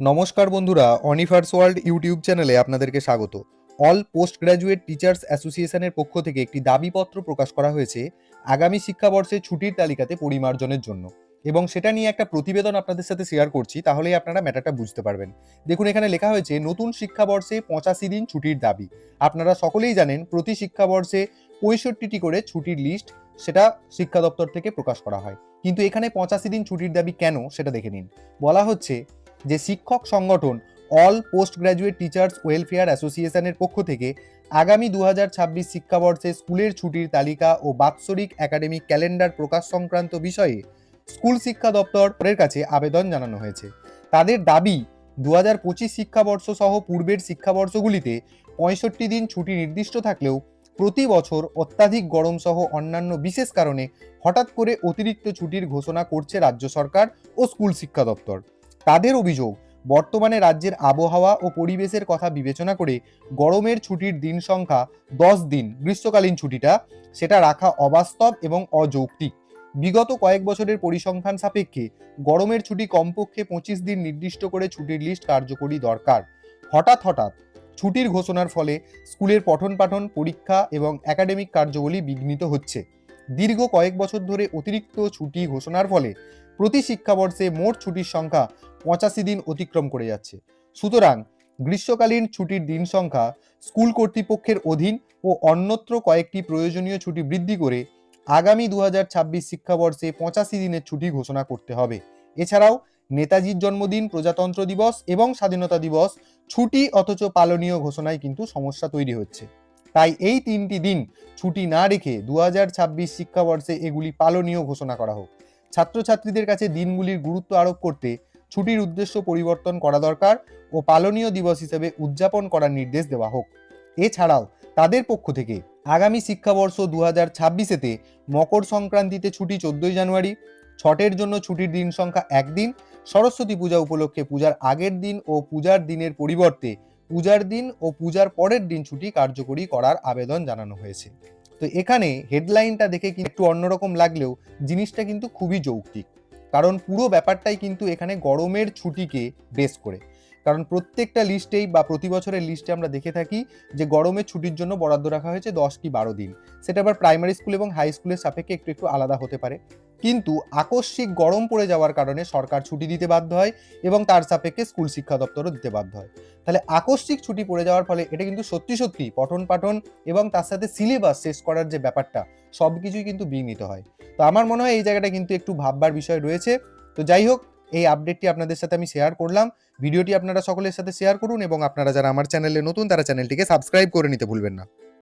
নমস্কার বন্ধুরা অনিফার্স world YouTube চ্যানেলে আপনাদেরকে স্বাগত। অল পোস্ট গ্র্যাজুয়েট টিচার্স অ্যাসোসিয়েশনের পক্ষ থেকে একটি দাবিপত্র প্রকাশ করা হয়েছে আগামী শিক্ষাবর্ষে ছুটির তালিকাতে পরিমার্জনের জন্য। এবং সেটা নিয়ে একটা প্রতিবেদন আপনাদের সাথে শেয়ার করছি, তাহলেই আপনারা ম্যাটারটা বুঝতে পারবেন। দেখুন, এখানে লেখা হয়েছে, নতুন শিক্ষাবর্ষে পঁচাশি দিন ছুটির দাবি। আপনারা সকলেই জানেন, প্রতি শিক্ষাবর্ষে পঁয়ষট্টিটি করে ছুটির লিস্ট সেটা শিক্ষা দপ্তর থেকে প্রকাশ করা হয়। কিন্তু এখানে পঁচাশি দিন ছুটির দাবি কেন, সেটা দেখে নিন। বলা হচ্ছে যে শিক্ষক সংগঠন all post graduate teachers welfare অ্যাসোসিয়েশনের পক্ষ থেকে আগামী দু ছাব্বিশ শিক্ষাবর্ষে স্কুলের ছুটির তালিকা ও বাৎসরিক একাডেমিক ক্যালেন্ডার প্রকাশ সংক্রান্ত বিষয়ে স্কুল শিক্ষা দপ্তরের কাছে আবেদন জানানো হয়েছে। তাদের দাবি দু হাজার পঁচিশ শিক্ষাবর্ষ সহ পূর্বের শিক্ষাবর্ষগুলিতে পঁয়ষট্টি দিন ছুটি নির্দিষ্ট থাকলেও প্রতি বছর অত্যাধিক গরম সহ অন্যান্য বিশেষ কারণে হঠাৎ করে অতিরিক্ত ছুটির ঘোষণা করছে রাজ্য সরকার ও স্কুল শিক্ষা দপ্তর। তাদের অভিযোগ, বর্তমানে রাজ্যের আবহাওয়া ও পরিবেশের কথা বিবেচনা করে গরমের ছুটির দিন সংখ্যা দশ দিন, গ্রীষ্মকালীন ছুটিটা, সেটা রাখা অবাস্তব এবং অযৌক্তিক। বিগত কয়েক বছরের পরিসংখ্যান সাপেক্ষে গরমের ছুটি কমপক্ষে পঁচিশ দিন নির্দিষ্ট করে ছুটির লিস্ট কার্যকরী দরকার। হঠাৎ হঠাৎ ছুটির ঘোষণার ফলে স্কুলের পঠন পাঠন পরীক্ষা এবং একাডেমিক কার্যবলী বিঘ্নিত হচ্ছে। দীর্ঘ কয়েক বছর ধরে অতিরিক্ত ছুটি ঘোষণার ফলে প্রতি শিক্ষাবর্ষে মোট ছুটির সংখ্যা পঁচাশি দিন অতিক্রম করে যাচ্ছে। সুতরাং গ্রীষ্মকালীন ছুটির দিন সংখ্যা স্কুল কর্তৃপক্ষের অধীন ও অন্যত্র কয়েকটি প্রয়োজনীয় ছুটি বৃদ্ধি করে আগামী দু হাজার ছাব্বিশ শিক্ষাবর্ষে পঁচাশি দিনের ছুটি ঘোষণা করতে হবে। এছাড়াও নেতাজির জন্মদিন, প্রজাতন্ত্র দিবস এবং স্বাধীনতা দিবস ছুটি অথচ পালনীয় ঘোষণায় কিন্তু সমস্যা তৈরি হচ্ছে। তাই এই তিনটি দিন ছুটি না রেখে দু হাজার ছাব্বিশ শিক্ষাবর্ষে এগুলি পালনীয় ঘোষণা করা হোক। ছাত্রছাত্রীদের কাছে দিনগুলির গুরুত্ব আরোপ করতে ছুটির উদ্দেশ্য পরিবর্তন করা দরকার ও পালনীয় দিবস হিসেবে উদযাপন করার নির্দেশ দেওয়া হোক। এছাড়াও তাদের পক্ষ থেকে আগামী শিক্ষাবর্ষ দু হাজার ছাব্বিশেতে মকর সংক্রান্তিতে ছুটি চোদ্দই জানুয়ারি, ছটের জন্য ছুটির দিন সংখ্যা একদিন, সরস্বতী পূজা উপলক্ষে পূজার আগের দিন ও পূজার দিনের পরিবর্তে পূজার দিন ও পূজার পরের দিন ছুটি কার্যকরী করার আবেদন জানানো হয়েছে। তো এখানে হেডলাইনটা দেখে কিন্তু একটু অন্যরকম লাগলেও জিনিসটা কিন্তু খুবই যৌক্তিক। কারণ পুরো ব্যাপারটাই কিন্তু এখানে গরমের ছুটিকে বেস করে। কারণ প্রত্যেকটা লিস্টেই বা প্রতি বছরের লিস্টে আমরা দেখে থাকি যে গরমের ছুটির জন্য বরাদ্দ রাখা হয়েছে দশ কি বারো দিন। সেটা আবার প্রাইমারি স্কুল এবং হাই স্কুলের সাপেক্ষে একটু একটু আলাদা হতে পারে। কিন্তু আকস্মিক গরম পড়ে যাওয়ার কারণে সরকার ছুটি দিতে বাধ্য হয় এবং তার সাপেক্ষে স্কুল শিক্ষা দপ্তরও দিতে বাধ্য হয়। তাহলে আকস্মিক ছুটি পড়ে যাওয়ার ফলে এটা কিন্তু সত্যি সত্যি পঠন পাঠন এবং তার সাথে সিলেবাস শেষ করার যে ব্যাপারটা সব কিছুই কিন্তু বিঘ্নিত হয়। তো আমার মনে হয় এই জায়গাটা কিন্তু একটু ভাববার বিষয় রয়েছে। তো যাই হোক এই আপডেটটি আপনাদের সাথে আমি শেয়ার করলাম। ভিডিওটি আপনারা সকলের সাথে শেয়ার করুন এবং আপনারা যারা আমার চ্যানেলে নতুন, তারা চ্যানেলটিকে সাবস্ক্রাইব করে নিতে ভুলবেন না।